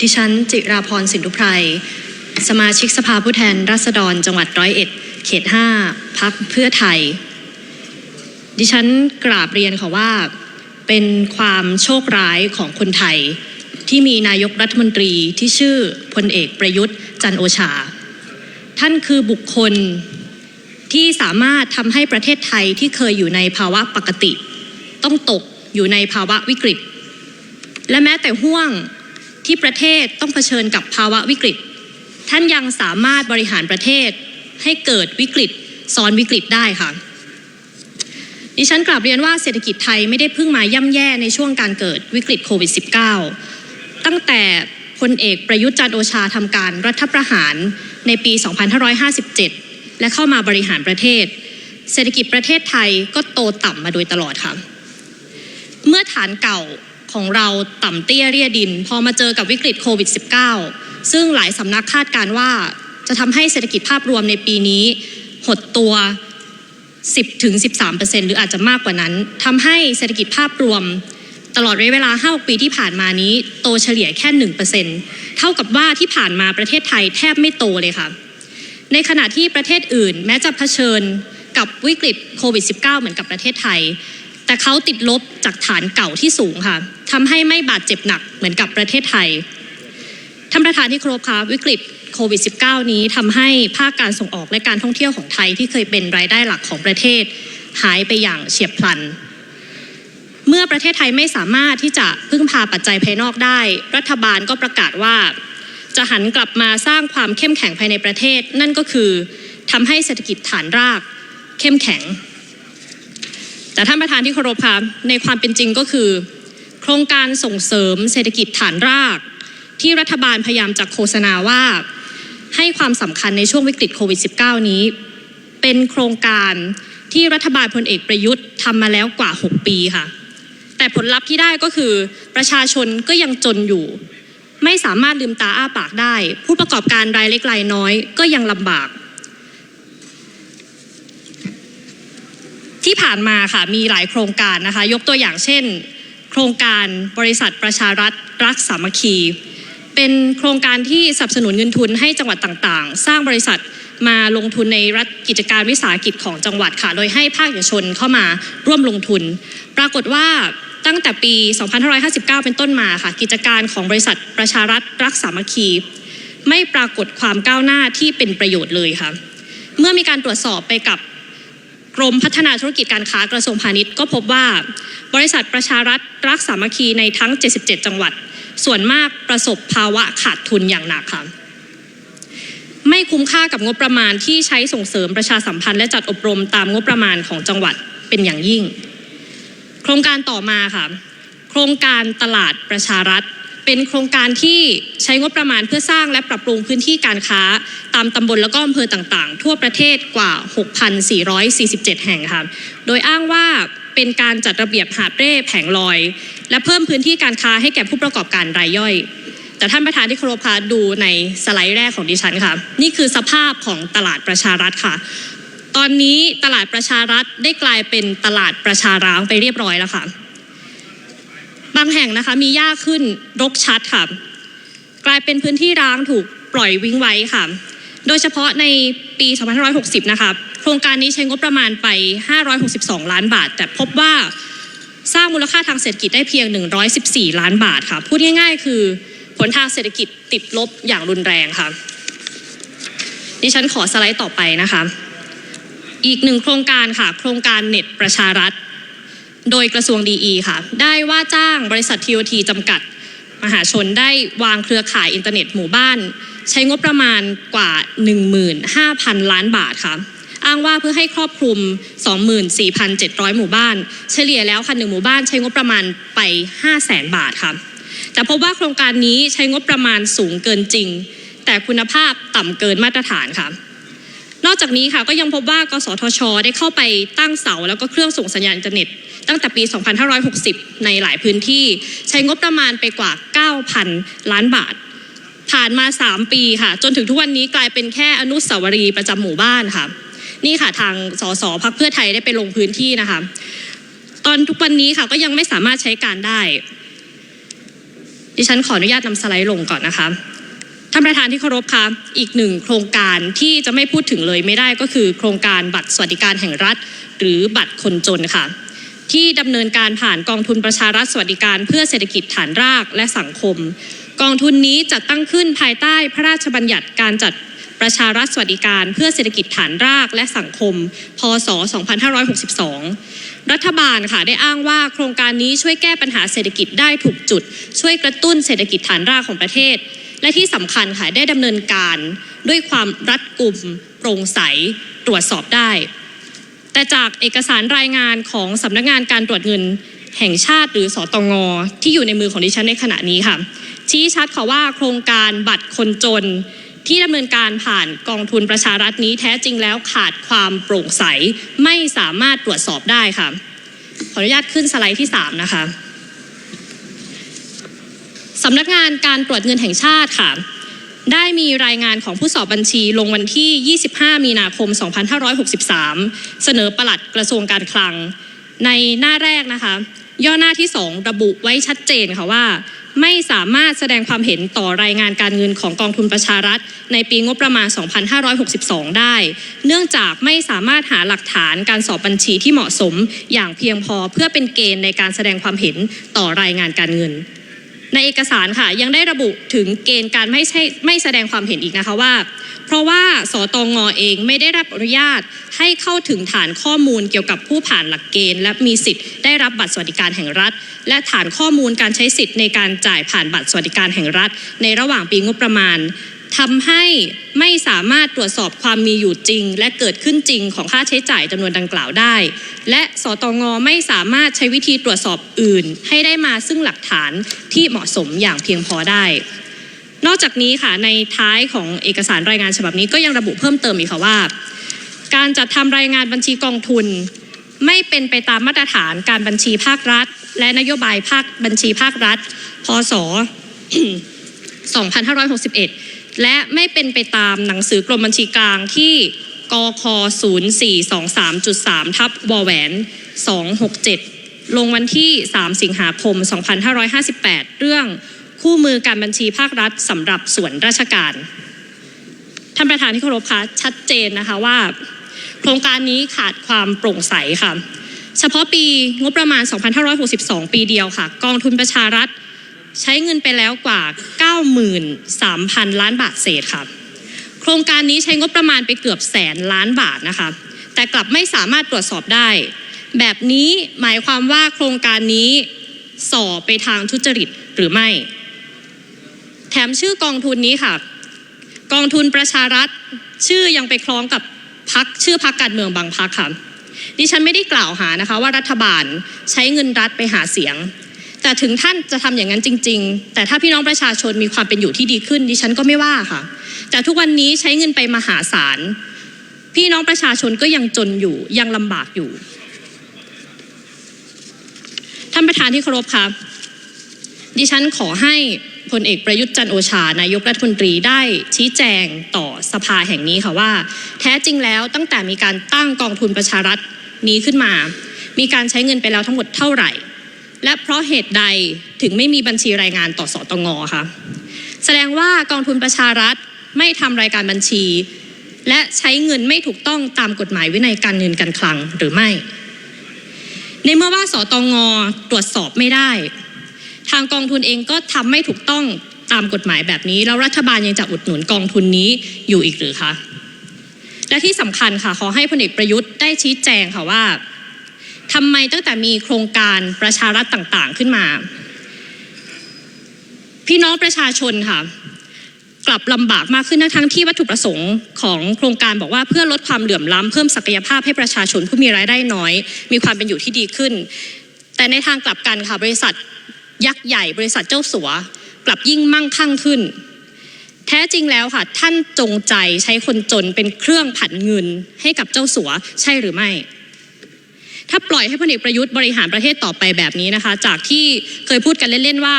ดิฉันจิราพรสินทุไพรสมาชิกสภาผู้แทนราษฎรจังหวัดร้อยเอ็ด เขต5พักเพื่อไทย ดิฉันกราบเรียนค่ะว่า เป็นความโชคร้ายของคนไทย ที่มีนายกรัฐมนตรีที่ชื่อพลเอกประยุทธ์จันโอชา ท่านคือบุคคลที่สามารถทำให้ประเทศไทยที่เคยอยู่ในภาวะปกติ ต้องตกอยู่ในภาวะวิกฤต และแม้แต่ห่วง ที่ประเทศต้องเผชิญกับภาวะวิกฤต ท่านยังสามารถบริหารประเทศให้เกิดวิกฤตซ้อนวิกฤตได้ค่ะดิฉันกลับเรียนว่าเศรษฐกิจไทยไม่ได้เพิ่งมาย่ำแย่ในช่วงการเกิดวิกฤตโควิด -19 ตั้งแต่พลเอกประยุทธ์จันโอชาทำการรัฐประหารในปี 2557 และเข้ามาบริหารประเทศ เศรษฐกิจประเทศไทยก็โตต่ำมาโดยตลอดค่ะ เมื่อฐานเก่า ของเราต่ำเตี้ยเรียดิน พอมาเจอกับวิกฤตโควิด -19 ซึ่งหลายสำนักคาดการว่าจะทำให้เศรษฐกิจภาพรวมในปีนี้ หดตัว 10ถึง13หรืออาจจะมากกว่านั้นทำให้เศรษฐกิจภาพรวมตลอดระยะเวลา 5 ปีที่ผ่านมานี้ โตเฉลี่ยแค่ 1เท่ากับว่าที่ผ่านมาประเทศไทยแทบไม่โตเลยค่ะ ในขณะที่ประเทศอื่น แม้จะเผชิญกับวิกฤตโควิด -19 เหมือนกับประเทศไทย แต่เขาติดลบจากฐานเก่าที่สูงค่ะ ทำให้ไม่บาดเจ็บหนักเหมือนกับประเทศไทยท่านประธานที่ครพคะวิกฤตโควิด -19 นี้ทำให้ภาคการส่งออกและการท่องเที่ยวของไทยที่เคยเป็นรายได้หลักของประเทศ หายไปอย่างเฉียบพลัน เมื่อประเทศไทยไม่สามารถที่จะพึ่งพาปัจจัยภายนอกได้ รัฐบาลก็ประกาศว่า จะหันกลับมาสร้างความเข้มแข็งภายในประเทศ นั่นก็คือทำให้เศรษฐกิจฐานรากเข้มแข็ง แต่ท่านประธานที่เคารพคะในความเป็นจริงก็คือ โครงการส่งเสริมเศรษฐกิจฐานราก ที่รัฐบาลพยายามจะโฆษณาว่า ให้ความสำคัญในช่วงวิกฤตโควิด -19 นี้ เป็นโครงการที่รัฐบาลพลเอกประยุทธ์ทำมาแล้วกว่า 6 ปีค่ะ แต่ผลลัพธ์ที่ได้ก็คือประชาชนก็ยังจนอยู่ ไม่สามารถลืมตาอ้าปากได้ ผู้ประกอบการรายเล็กรายน้อยก็ยังลำบากที่ผ่านมาค่ะมีหลายโครงการนะคะ ยกตัวอย่างเช่น ครงการบริษัทประชารัฐรักสามัคคี เป็นโครงการที่สนับสนุนเงินทุนให้จังหวัดต่างๆ สร้างบริษัทมาลงทุนในรัฐกิจการวิสาหกิจของจังหวัดค่ะ โดยให้ภาคเอกชนเข้ามาร่วมลงทุน ปรากฏว่าตั้งแต่ปี 2559 เป็นต้นมาค่ะ กิจการของบริษัทประชารัฐรักสามัคคี ไม่ปรากฏความก้าวหน้าที่เป็นประโยชน์เลยค่ะ เมื่อมีการตรวจสอบไปกับ รมพัฒนาธุรกิจการค้ากระทรวงพาณิชย์ก็พบว่า บริษัทประชารัฐรักสามัคคีในทั้ง 77 จังหวัด ส่วนมากประสบภาวะขาดทุนอย่างหนักค่ะไม่คุ้มค่ากับงบประมาณที่ใช้ส่งเสริมประชาสัมพันธ์และจัดอบรมตามงบประมาณของจังหวัดเป็นอย่างยิ่ง โครงการต่อมาค่ะ โครงการตลาดประชารัฐ เป็นโครงการที่ใช้งบประมาณเพื่อสร้างและปรับปรุงพื้นที่การค้า ตามตำบลและก็อำเภอต่างๆ ทั่วประเทศกว่า 6,447 แห่งค่ะ โดยอ้างว่าเป็นการจัดระเบียบหาดเร่แผงลอย และเพิ่มพื้นที่การค้าให้แก่ผู้ประกอบการรายย่อย แต่ท่านประธานที่เคารพคะดูในสไลด์แรกของดิฉันค่ะ นี่คือสภาพของตลาดประชารัฐค่ะ ตอนนี้ตลาดประชารัฐได้กลายเป็นตลาดประชาร้างไปเรียบร้อยแล้วค่ะางแห่งนะคะมีหญ้าขึ้นรกชัดค่ะ กลายเป็นพื้นที่ร้างถูกปล่อยวิ่งไว้ค่ะ โดยเฉพาะในปี 2560 นะคะ โครงการนี้ใช้งบประมาณไป 562 ล้านบาท แต่พบว่าสร้างมูลค่าทางเศรษฐกิจได้เพียง 114 ล้านบาทค่ะ พูดง่ายๆ คือผลทางเศรษฐกิจติดลบอย่างรุนแรงค่ะ ดิฉันขอสไลด์ต่อไปนะคะ อีกหนึ่งโครงการค่ะ โครงการเน็ตประชารัฐ โดยกระทรวงดีค่ะ ได้ว่าจ้างบริษัททีโอทีจำกัด มหาชนได้วางเครือข่ายอินเทอร์เน็ตหมู่บ้าน ใช้งบประมาณกว่า 15,000 ล้านบาทค่ะอ้างว่าเพื่อให้ครอบคลุม 24,700 หมู่บ้าน เฉลี่ยแล้วค่ะหนึ่งหมู่บ้านใช้งบประมาณไป 500,000 บาทค่ะ แต่พบว่าโครงการนี้ใช้งบประมาณสูงเกินจริง แต่คุณภาพต่ำเกินมาตรฐานค่ะ นอกจากนี้ค่ะก็ยังพบว่ากสทช ได้เข้าไปตั้งเสา แล้วก็เครื่องส่งสัญญาณอินเทอร์เน็ต ตั้งแต่ปี 2560 ในหลายพื้นที่ ใช้งบประมาณไปกว่า 9,000 ล้านบาท ผ่านมา 3 ปีค่ะ จนถึงทุกวันนี้กลายเป็นแค่อนุสาวรีย์ประจำหมู่บ้านค่ะ นี่ค่ะทางสสพักเพื่อไทยได้ไปลงพื้นที่นะคะ ตอนทุกวันนี้ค่ะก็ยังไม่สามารถใช้การได้ ดิฉันขออนุญาตนำสไลด์ลงก่อนนะคะ ท่านประธานที่เคารพคะอีกหนึ่งโครงการที่จะไม่พูดถึงเลยไม่ได้ก็คือ โครงการบัตรสวัสดิการแห่งรัฐ หรือบัตรคนจนค่ะ ที่ดำเนินการผ่านกองทุนประชารัฐสวัสดิการ เพื่อเศรษฐกิจฐานรากและสังคม กองทุนนี้จัดตั้งขึ้นภายใต้พระราชบัญญัติการจัดประชารัฐสวัสดิการเพื่อเศรษฐกิจฐานรากและสังคม พศ 2562 รัฐบาลค่ะได้อ้างว่าโครงการนี้ช่วยแก้ปัญหาเศรษฐกิจได้ถูกจุด ช่วยกระตุ้นเศรษฐกิจฐานรากของประเทศ และที่สำคัญค่ะได้ดำเนินการด้วยความรัดกุมโปร่งใสตรวจสอบได้ แต่จากเอกสารรายงานของสำนักงานการตรวจเงินแห่งชาติหรือสอตงที่อยู่ในมือของดิฉันในขณะนี้ค่ะ ชี้ชัดค่ะว่าโครงการบัตรคนจนที่ดำเนินการผ่านกองทุนประชารัฐนี้แท้จริงแล้วขาดความโปร่งใสไม่สามารถตรวจสอบได้ค่ะ ขออนุญาตขึ้นสไลด์ที่ 3 นะคะำนักงานการตรวจเงินแห่งชาติค่ะ ได้มีรายงานของผู้สอบบัญชีลงวันที่ 25 มีนาคม 2563 เสนอปลัดกระทรวงการคลัง ในหน้าแรกนะคะ ย่อหน้าที่ 2 ระบุไว้ชัดเจนค่ะว่า ไม่สามารถแสดงความเห็นต่อรายงานการเงินของกองทุนประชารัฐ ในปีงบประมาณ 2562 ได้ เนื่องจากไม่สามารถหาหลักฐานการสอบบัญชีที่เหมาะสมอย่างเพียงพอเพื่อเป็นเกณฑ์ในการแสดงความเห็นต่อรายงานการเงิน ในเอกสารค่ะยังได้ระบุถึงเกณฑ์การไม่ใช่ไม่แสดงความเห็นอีกนะคะว่า เพราะว่าสตงเองไม่ได้รับอนุญาตให้เข้าถึงฐานข้อมูลเกี่ยวกับผู้ผ่านหลักเกณฑ์ และมีสิทธิ์ได้รับบัตรสวัสดิการแห่งรัฐ และฐานข้อมูลการใช้สิทธิ์ในการจ่ายผ่านบัตรสวัสดิการแห่งรัฐ ในระหว่างปีงบประมาณ ทำให้ไม่สามารถตรวจสอบความมีอยู่จริง และเกิดขึ้นจริงของค่าใช้จ่ายจำนวนดังกล่าวได้ และสตงไม่สามารถใช้วิธีตรวจสอบอื่น ให้ได้มาซึ่งหลักฐานที่เหมาะสมอย่างเพียงพอได้ นอกจากนี้ค่ะในท้ายของเอกสารรายงานฉบับนี้ก็ยังระบุเพิ่มเติมอีกค่ะว่า การจัดทำรายงานบัญชีกองทุน ไม่เป็นไปตามมาตรฐานการบัญชีภาครัฐ และนโยบายภาคบัญชีภาครัฐ พศ 2561 และไม่เป็นไปตามหนังสือกรมบัญชีกลางที่กค0423.3 ทับวแหวน 267 ลงวันที่ 3 สิงหาคม 2558 เรื่องคู่มือการบัญชีภาครัฐสำหรับส่วนราชการ ท่านประธานที่เคารพคะชัดเจนนะคะว่า โครงการนี้ขาดความโปร่งใสค่ะ เฉพาะปีงบประมาณ 2562 ปีเดียวค่ะ กองทุนประชารัฐ ใช้เงินไปแล้วกว่า 93,000 ล้านบาทเศษค่ะ โครงการนี้ใช้งบประมาณไปเกือบแสนล้านบาทนะคะ แต่กลับไม่สามารถตรวจสอบได้ แบบนี้หมายความว่าโครงการนี้ส่อไปทางทุจริตหรือไม่ แถมชื่อกองทุนนี้ค่ะ กองทุนประชารัฐชื่อยังไปคล้องกับพักชื่อพักการเมืองบางพักค่ะดิฉันไม่ได้กล่าวหานะคะว่ารัฐบาลใช้เงินรัฐไปหาเสียง แต่ถึงท่านจะทำอย่างนั้นจริง ๆ แต่ถ้าพี่น้องประชาชนมีความเป็นอยู่ที่ดีขึ้นดิฉันก็ไม่ว่าค่ะ แต่ทุกวันนี้ใช้เงินไปมหาศาล พี่น้องประชาชนก็ยังจนอยู่ยังลำบากอยู่ ท่านประธานที่เคารพครับดิฉันขอให้พลเอกประยุทธ์จันโอชานายกรัฐมนตรีได้ชี้แจงต่อสภาแห่งนี้ค่ะว่า แท้จริงแล้วตั้งแต่มีการตั้งกองทุนประชารัฐนี้ขึ้นมา มีการใช้เงินไปแล้วทั้งหมดเท่าไหร่ และเพราะเหตุใดถึงไม่มีบัญชีรายงานต่อสตงคะแสดงว่ากองทุนประชารัฐไม่ทำรายการบัญชี และใช้เงินไม่ถูกต้องตามกฎหมายวินัยการเงินการคลังหรือไม่ ในเมื่อว่าสตงตรวจสอบไม่ได้ ทางกองทุนเองก็ทำไม่ถูกต้องตามกฎหมายแบบนี้ แล้วรัฐบาลยังจะอุดหนุนกองทุนนี้อยู่อีกหรือคะและที่สำคัญค่ะขอให้พลเอกประยุทธ์ได้ชี้แจงค่ะว่า ทำไมตั้งแต่มีโครงการประชารัฐต่างๆขึ้นมา พี่น้องประชาชนค่ะ กลับลำบากมากขึ้นทั้งที่วัตถุประสงค์ของโครงการบอกว่าเพื่อลดความเหลื่อมล้ำเพิ่มศักยภาพให้ประชาชนผู้มีรายได้น้อย มีความเป็นอยู่ที่ดีขึ้น แต่ในทางกลับกันค่ะบริษัทยักษ์ใหญ่บริษัทเจ้าสัว กลับยิ่งมั่งคั่งขึ้น แท้จริงแล้วค่ะ ท่านจงใจใช้คนจนเป็นเครื่องผันเงินให้กับเจ้าสัวใช่หรือไม่ ถ้าปล่อยให้พลเอกประยุทธ์บริหารประเทศต่อไปแบบนี้นะคะ จากที่เคยพูดกันเล่นๆว่า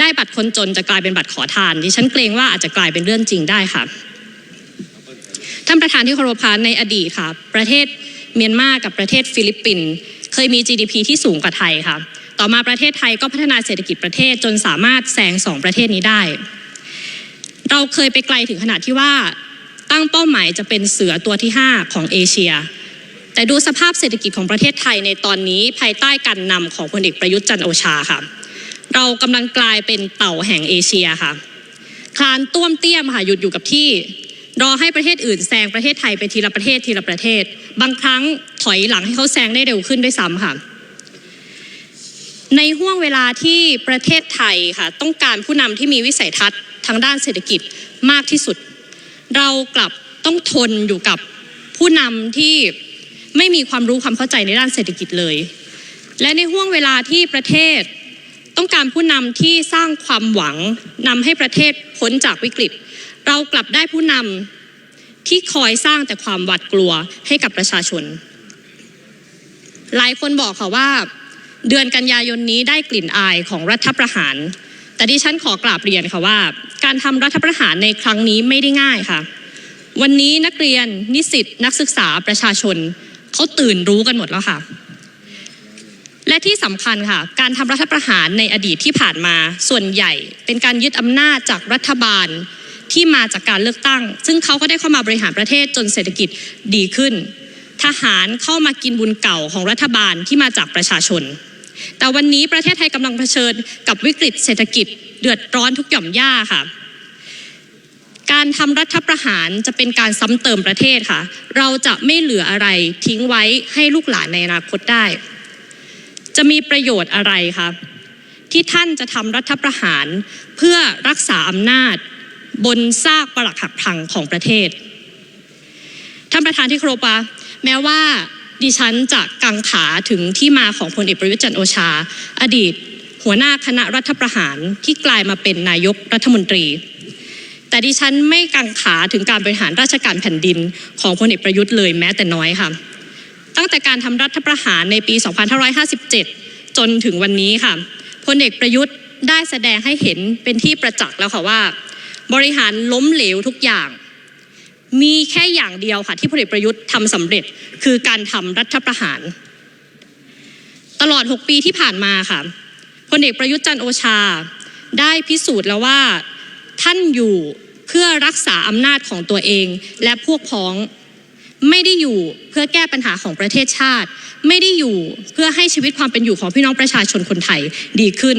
ได้บัตรคนจนจะกลายเป็นบัตรขอทานดิฉันเกรงว่าอาจจะกลายเป็นเรื่องจริงได้ค่ะท่านประธานที่เคารพคะในอดีตค่ะ ประเทศเมียนมากับประเทศฟิลิปปินส์เคยมี GDP ที่สูงกว่าไทยค่ะตต่อมาประเทศไทยก็พัฒนาเศรษฐกิจประเทศจนสามารถแซงสองประเทศนี้ได้ เราเคยไปไกลถึงขนาดที่ว่าตั้งเป้าหมายจะเป็นเสือตัวที่ 5 ของเอเชีย แต่ดูสภาพเศรษฐกิจของประเทศไทยในตอนนี้ภายใต้การนำของพลเอกประยุทธ์จันโอชาค่ะ เรากำลังกลายเป็นเต่าแห่งเอเชียค่ะคลานต้วมเตี้ยมค่ะหยุดอยู่กับที่ รอให้ประเทศอื่นแซงประเทศไทยไปทีละประเทศทีละประเทศ บางครั้งถอยหลังให้เขาแซงได้เร็วขึ้นด้วยซ้ำค่ะในห่วงเวลาที่ประเทศไทยค่ะต้องการผู้นำที่มีวิสัยทัศน์ทางด้านเศรษฐกิจมากที่สุด เรากลับต้องทนอยู่กับผู้นำที่ ไม่มีความรู้ความเข้าใจในด้านเศรษฐกิจเลย และในห่วงเวลาที่ประเทศ ต้องการผู้นำที่สร้างความหวังนำให้ประเทศพ้นจากวิกฤต เรากลับได้ผู้นำที่คอยสร้างแต่ความหวาดกลัวให้กับประชาชน หลายคนบอกค่ะว่า เดือนกันยายนนี้ได้กลิ่นอายของรัฐประหาร แต่ดิฉันขอกราบเรียนค่ะว่า การทำรัฐประหารในครั้งนี้ไม่ได้ง่ายค่ะวันนี้นักเรียนนิสิตนักศึกษาประชาชน เขาตื่นรู้กันหมดแล้วค่ะ และที่สำคัญค่ะ การทำรัฐประหารในอดีตที่ผ่านมาส่วนใหญ่ เป็นการยึดอำนาจจากรัฐบาลที่มาจากการเลือกตั้ง ซึ่งเขาก็ได้เข้ามาบริหารประเทศจนเศรษฐกิจดีขึ้น ทหารเข้ามากินบุญเก่าของรัฐบาลที่มาจากประชาชน แต่วันนี้ประเทศไทยกำลังเผชิญกับวิกฤตเศรษฐกิจเดือดร้อนทุกหย่อมย่าค่ะ การทำรัฐประหารจะเป็นการซ้ำเติมประเทศค่ะ เราจะไม่เหลืออะไรทิ้งไว้ให้ลูกหลานในอนาคตได้ จะมีประโยชน์อะไรคะที่ท่านจะทำรัฐประหารเพื่อรักษาอำนาจ บนซากปรักหักพังของประเทศ ท่านประธานที่ครพะแม้ว่าดิฉันจะกังขาถึงที่มาของพลเอกประยุทธ์จันโอชา อดีต หัวหน้าคณะรัฐประหารที่กลายมาเป็นนายกรัฐมนตรี แต่ดิฉันไม่กังขาถึงการบริหารราชการแผ่นดินของพลเอกประยุทธ์เลยแม้แต่น้อยค่ะ ตั้งแต่การทำรัฐประหารในปี 2557 จนถึงวันนี้ค่ะพลเอกประยุทธ์ได้แสดงให้เห็นเป็นที่ประจักษ์แล้วค่ะว่า บริหารล้มเหลวทุกอย่าง มีแค่อย่างเดียวค่ะที่พลเอกประยุทธ์ทำสำเร็จคือการทำรัฐประหาร ตลอด 6 ปีที่ผ่านมาค่ะพลเอกประยุทธ์จันโอชา ได้พิสูจน์แล้วว่าท่านอยู่ พื่อรักษาอำนาจของตัวเอง และพวกพ้อง ไม่ได้อยู่เพื่อแก้ปัญหาของประเทศชาติ ไม่ได้อยู่เพื่อให้ชีวิตความเป็นอยู่ของพี่น้องประชาชนคนไทยดีขึ้น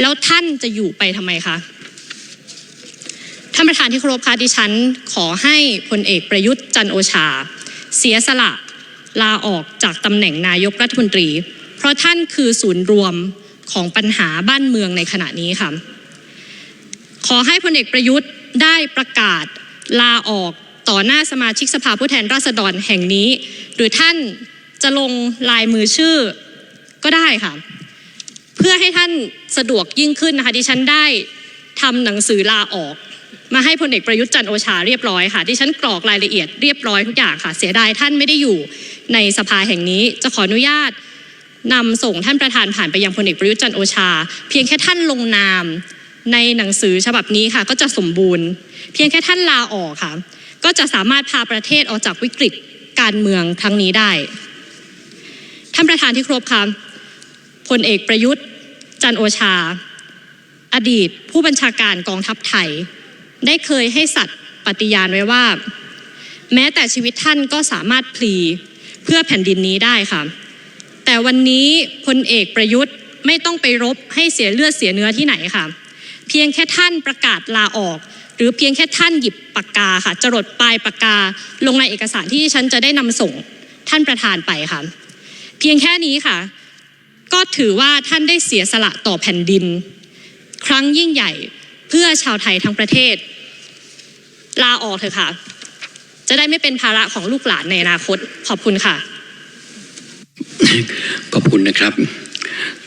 แล้วท่านจะอยู่ไปทำไมคะท่านประธานที่เคารพคะดิฉัน ขอให้พลเอกประยุทธ์จันโอชา เสียสละลาออกจากตำแหน่งนายกรัฐมนตรี เพราะท่านคือศูนย์รวมของปัญหาบ้านเมืองในขณะนี้ค่ะ ขอให้พลเอกประยุทธ์ได้ประกาศลาออกต่อหน้าสมาชิกสภาผู้แทนราษฎรแห่งนี้ หรือท่านจะลงลายมือชื่อก็ได้ค่ะ เพื่อให้ท่านสะดวกยิ่งขึ้นนะคะดิฉันได้ทำหนังสือลาออกมาให้พลเอกประยุทธ์จันโอชาเรียบร้อยค่ะดิฉันกรอกรายละเอียดเรียบร้อยทุกอย่างค่ะ เสียดายท่านไม่ได้อยู่ในสภาแห่งนี้ จะขออนุญาตนำส่งท่านประธานผ่านไปยังพลเอกประยุทธ์จันโอชา เพียงแค่ท่านลงนาม ในหนังสือฉบับนี้ค่ะ ก็จะสมบูรณ์ เพียงแค่ท่านลาออกค่ะ ก็จะสามารถพาประเทศออกจากวิกฤตการเมืองครั้งนี้ได้ ท่านประธานที่ครบค่ะพลเอกประยุทธ์ จันโอชา อดีตผู้บัญชาการกองทัพไทย ได้เคยให้สัตว์ปฏิญาณไว้ว่า แม้แต่ชีวิตท่านก็สามารถพลีเพื่อแผ่นดินนี้ได้ค่ะ แต่วันนี้พลเอกประยุทธ์ไม่ต้องไปรบให้เสียเลือดเสียเนื้อที่ไหนค่ะ เพียงแค่ท่านประกาศลาออก หรือเพียงแค่ท่านหยิบปากกาค่ะจรดปลายปากกา ลงในเอกสารที่ฉันจะได้นำส่งท่านประธานไปค่ะ เพียงแค่นี้ค่ะ ก็ถือว่าท่านได้เสียสละต่อแผ่นดิน ครั้งยิ่งใหญ่เพื่อชาวไทยทั้งประเทศ ลาออกเถอะค่ะ จะได้ไม่เป็นภาระของลูกหลานในอนาคต ขอบคุณค่ะ ขอบคุณนะครับ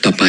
ต่อไป